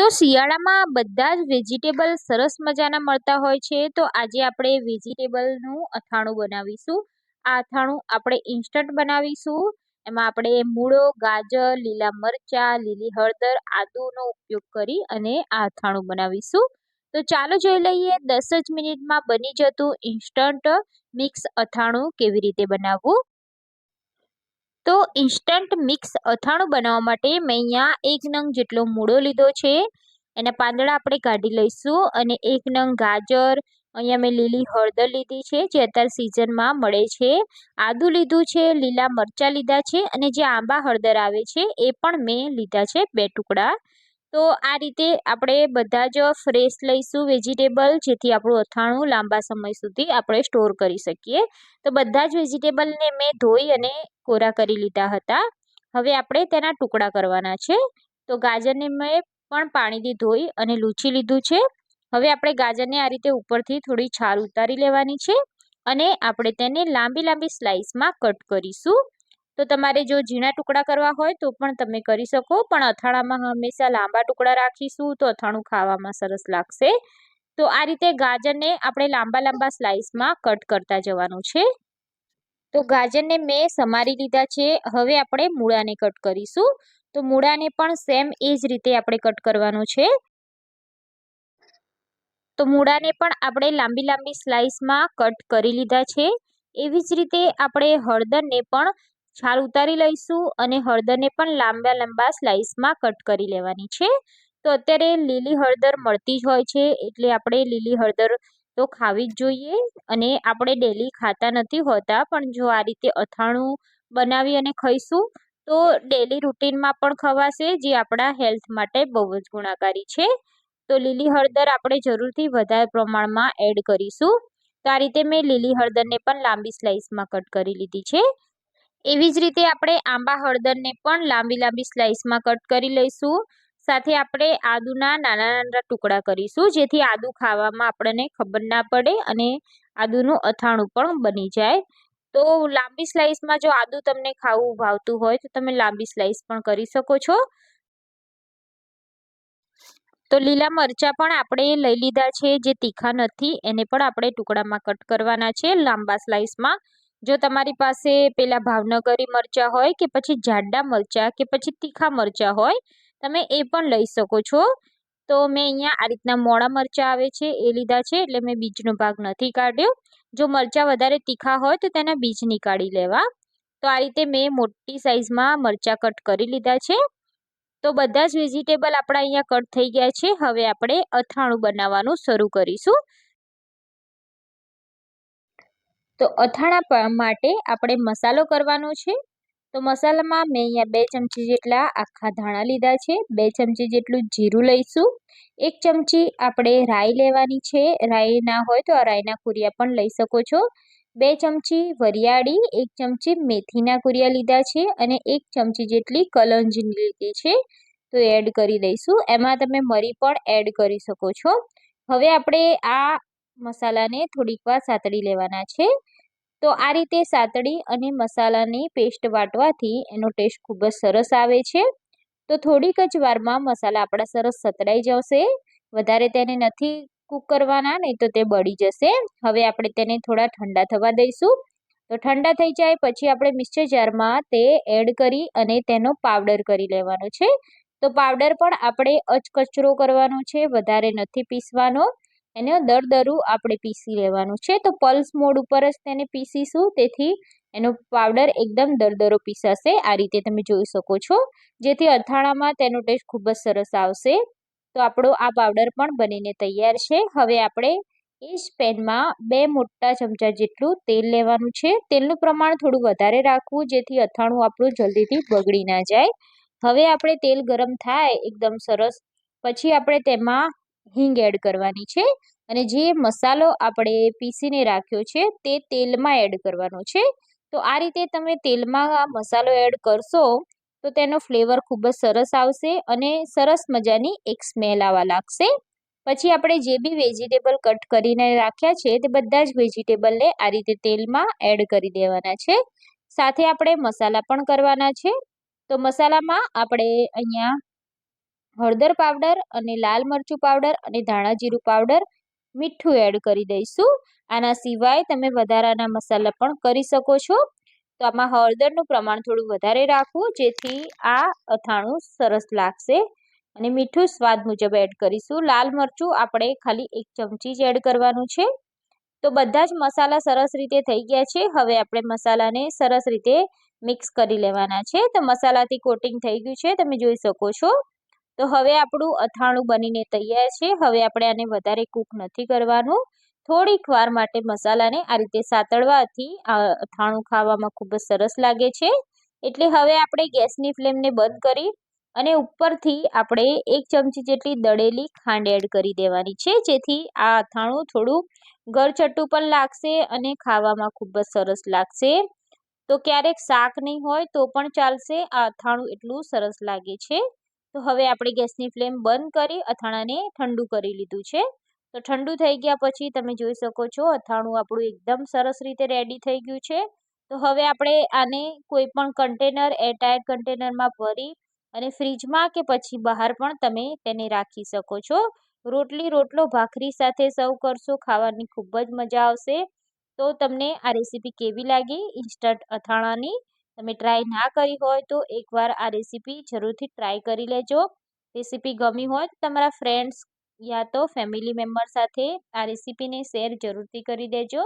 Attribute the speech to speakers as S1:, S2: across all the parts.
S1: તો શિયાળામાં બધા જ વેજીટેબલ સરસ મજાના મળતા હોય છે. તો આજે આપણે વેજીટેબલનું અથાણું બનાવીશું. આ અથાણું આપણે ઇન્સ્ટન્ટ બનાવીશું. એમાં આપણે મૂળો, ગાજર, લીલા મરચાં, લીલી હળદર આદુનો ઉપયોગ કરી અને આ અથાણું બનાવીશું. તો ચાલો જોઈ લઈએ દસ જ મિનિટમાં બની જતું ઇન્સ્ટન્ટ મિક્સ અથાણું કેવી રીતે બનાવવું. તો ઇન્સ્ટન્ટ મિક્સ અથાણું બનાવવા માટે મેં અહીંયા એક નંગ જેટલો મૂળો લીધો છે. એના પાંદડા આપણે કાઢી લઈશું અને એક નંગ ગાજર, અહીંયા મેં લીલી હળદર લીધી છે જે અત્યારે સિઝનમાં મળે છે. આદું લીધું છે, લીલા મરચાં લીધા છે અને જે આંબા હળદર આવે છે એ પણ મેં લીધા છે બે ટુકડા. તો આ રીતે આપણે બધા જ ફ્રેશ લઈશું વેજીટેબલ જેથી આપણું અથાણું લાંબા સમય સુધી આપણે સ્ટોર કરી શકીએ. તો બધા જ વેજીટેબલને મેં ધોઈ અને કોરા કરી લીધા હતા. હવે આપણે તેના ટુકડા કરવાના છે. તો ગાજરને મેં પણ પાણીથી ધોઈ અને લૂછી લીધું છે. હવે આપણે ગાજરને આ રીતે ઉપરથી થોડી છાલ ઉતારી લેવાની છે અને આપણે તેને લાંબી લાંબી સ્લાઇસમાં કટ કરીશું. તો તમારે જો ઝીણા ટુકડા કરવા હોય તો પણ તમે કરી શકો. પણ અથાણામાં હંમેશા લાંબા ટુકડા રાખીશું તો અથાણું ખાવામાં સરસ લાગશે. તો આ રીતે ગાજરને આપણે લાંબા લાંબા સ્લાઇસમાં કટ કરતા જવાનું છે. તો ગાજરને મેં સમારી લીધા છે. હવે આપણે મૂળાને કટ કરીશું. તો મૂળાને પણ સેમ એ જ રીતે આપણે કટ કરવાનું છે. તો મૂળાને પણ આપણે લાંબી લાંબી સ્લાઇસમાં કટ કરી લીધા છે. એવી જ રીતે આપણે હળદરને પણ છાલ ઉતારી લઈશું અને હળદરને પણ લાંબા લાંબા સ્લાઇસમાં કટ કરી લેવાની છે. તો અત્યારે લીલી હળદર મળતી જ હોય છે, એટલે આપણે લીલી હળદર તો ખાવી જ જોઈએ અને આપણે ડેલી ખાતા નથી હોતા, પણ જો આ રીતે અથાણું બનાવી અને ખાઈશું, તો ડેલી રૂટીનમાં પણ ખવાશે, જે આપણા હેલ્થ માટે બહુ જ ગુણાકારી છે. તો લીલી હળદર આપણે જરૂરથી વધારે પ્રમાણમાં એડ કરીશું. તો આ રીતે મેં લીલી હળદરને પણ લાંબી સ્લાઇસમાં કટ કરી લીધી છે. એવી જ રીતે આપણે આંબા હળદરને પણ લાંબી લાંબી સ્લાઇસમાં કટ કરી લઈશું. સાથે આપણે આદુના નાના નાના ટુકડા કરીશું, જેથી આદુ ખાવામાં આપણને ખબર ના પડે અને આદુનું અથાણું પણ બની જાય. તો લાંબી સ્લાઇસમાં જો આદુ તમને ખાવું ભાવતું હોય તો તમે લાંબી સ્લાઇસ પણ કરી શકો છો. તો લીલા મરચાં પણ આપણે લઈ લીધા છે, જે તીખા નથી, એને પણ આપણે ટુકડામાં કટ કરવાના છે લાંબા સ્લાઇસમાં. જો તમારી પાસે પેલા ભાવનગરી મરચાં હોય કે પછી જાડા મરચાં કે પછી તીખા મરચાં હોય, તમે એ પણ લઈ શકો છો. તો મેં અહીંયા આ રીતના મોડા મરચાં આવે છે, એ લીધા છે, એટલે મેં બીજનો ભાગ નથી કાઢ્યો. જો મરચાં વધારે તીખા હોય તો તેના બીજ નીકાળી લેવા. તો આ રીતે મેં મોટી સાઇઝમાં મરચાં કટ કરી લીધા છે. તો બધા જ વેજીટેબલ આપણા અહીંયા કટ થઈ ગયા છે. હવે આપણે અથાણું બનાવવાનું શરૂ કરીશું. તો અથાણા માટે આપણે મસાલો કરવાનો છે. તો મસાલામાં મેં અહીંયા બે ચમચી જેટલા આખા ધાણા લીધા છે. બે ચમચી જેટલું જીરું લઈશું. એક ચમચી આપણે રાઈ લેવાની છે. રાઈ ના હોય તો આ રાઈના કુરિયા પણ લઈ શકો છો. બે ચમચી વરિયાળી, એક ચમચી મેથીના કુરિયા લીધા છે અને એક ચમચી જેટલી કલંજની લીધી છે. તો એડ કરી દઈશું. એમાં તમે મરી પણ એડ કરી શકો છો. હવે આપણે આ મસાલાને થોડીક વાર સાતળી લેવાના છે. તો આ રીતે સાતળી અને મસાલાની પેસ્ટ વાટવાથી એનો ટેસ્ટ ખૂબ જ સરસ આવે છે. તો થોડીક જ વારમાં મસાલા આપણા સરસ સતળાઈ જશે. વધારે તેને નથી કૂક કરવાના, નહીં તો તે બળી જશે. હવે આપણે તેને થોડા ઠંડા થવા દઈશું. તો ઠંડા થઈ જાય પછી આપણે મિક્સર જારમાં તે એડ કરી અને તેનો પાવડર કરી લેવાનો છે. તો પાવડર પણ આપણે અચકચરો કરવાનો છે, વધારે નથી પીસવાનો. એને દરદરું આપણે પીસી લેવાનું છે. તો પલ્સ મોડ ઉપર જ તેને પીસીશું. તેથી એનો પાવડર એકદમ દરદરો પીસાશે. આ રીતે તમે જોઈ શકો છો. જેથી અથાણામાં તેનો ટેસ્ટ ખૂબ જ સરસ આવશે. તો આપણો આ પાવડર પણ બનીને તૈયાર છે. હવે આપણે એ જ પેનમાં બે મોટા ચમચા જેટલું તેલ લેવાનું છે. તેલનું પ્રમાણ થોડું વધારે રાખવું, જેથી અથાણું આપણું જલ્દીથી બગડી ના જાય. હવે આપણે તેલ ગરમ થાય, એકદમ સરસ. પછી આપણે તેમાં હિંગ એડ કરવાની છે અને જે મસાલો આપણે પીસીને રાખ્યો છે તે તેલમાં એડ કરવાનો છે. તો આ રીતે તમે તેલમાં મસાલો એડ કરશો તો તેનો ફ્લેવર ખૂબ જ સરસ આવશે અને સરસ મજાની એક સ્મેલ આવવા લાગશે. પછી આપણે જે બી વેજીટેબલ કટ કરીને રાખ્યા છે તે બધા જ વેજીટેબલને આ રીતે તેલમાં એડ કરી દેવાના છે. સાથે આપણે મસાલા પણ કરવાના છે. તો મસાલામાં આપણે અહીંયા હળદર પાવડર અને લાલ મરચું પાવડર અને ધાણા જીરું પાવડર મીઠું એડ કરી દઈશું. આના સિવાય તમે વધારાના મસાલા પણ કરી શકો છો. તો આમાં હળદરનું પ્રમાણ થોડું વધારે રાખવું, જેથી આ અથાણું સરસ લાગશે. અને મીઠું સ્વાદ મુજબ એડ કરીશું. લાલ મરચું આપણે ખાલી એક ચમચી જ એડ કરવાનું છે. તો બધા જ મસાલા સરસ રીતે થઈ ગયા છે. હવે આપણે મસાલાને સરસ રીતે મિક્સ કરી લેવાના છે. તો મસાલાથી કોટિંગ થઈ ગયું છે. તમે જોઈ શકો છો. તો હવે આપણું અથાણું બનીને તૈયાર છે. હવે આપણે આને વધારે કૂક નથી કરવાનું. થોડીક વાર માટે મસાલાને આ રીતે સાતળવાથી અથાણું ખાવામાં ખૂબ જ સરસ લાગે છે. એટલે હવે આપણે ગેસની ફ્લેમને બંધ કરી અને ઉપરથી આપણે એક ચમચી જેટલી દળેલી ખાંડ એડ કરી દેવાની છે. જેથી આ અથાણું થોડું ગળચટ્ટું પણ લાગશે અને ખાવામાં ખૂબ જ સરસ લાગશે. તો ક્યારેક શાક નહીં હોય તો પણ ચાલશે. આ અથાણું એટલું સરસ લાગે છે. તો હવે આપણે ગેસની ફ્લેમ બંધ કરી અથાણાને ઠંડુ કરી લીધું છે. તો ઠંડુ થઈ ગયા પછી તમે જોઈ શકો છો અથાણું આપણું એકદમ સરસ રીતે રેડી થઈ ગયું છે. તો હવે આપણે આને કોઈ પણ કન્ટેનર એરટાયર કન્ટેનરમાં ભરી અને ફ્રીજમાં કે પછી બહાર પણ તમે તેને રાખી શકો છો. રોટલી રોટલો ભાખરી સાથે સર્વ કરશો, ખાવાની ખૂબ જ મજા આવશે. તો તમને આ રેસીપી કેવી લાગી? ઇન્સ્ટન્ટ અથાણાની તમે ટ્રાય ના કરી હોય તો એકવાર આ રેસીપી જરૂરથી ટ્રાય કરી લેજો. રેસીપી ગમી હોય તમારા ફ્રેન્ડ્સ યા તો ફેમિલી મેમ્બર સાથે આ રેસીપીને શેર જરૂરથી કરી દેજો.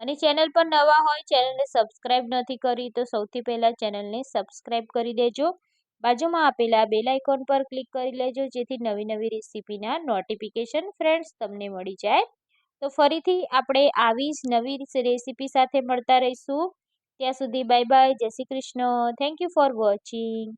S1: અને ચેનલ પર નવા હોય ચેનલને સબસ્ક્રાઈબ નથી કરી તો સૌથી પહેલાં ચેનલને સબસ્ક્રાઈબ કરી દેજો. બાજુમાં આપેલા બેલ આઇકોન પર ક્લિક કરી લેજો, જેથી નવી નવી રેસીપીના નોટિફિકેશન ફ્રેન્ડ્સ તમને મળી જાય. તો ફરીથી આપણે આવી જ નવી રેસીપી સાથે મળતા રહીશું. ત્યાં સુધી બાય બાય જય Shri Krishna. Thank you for watching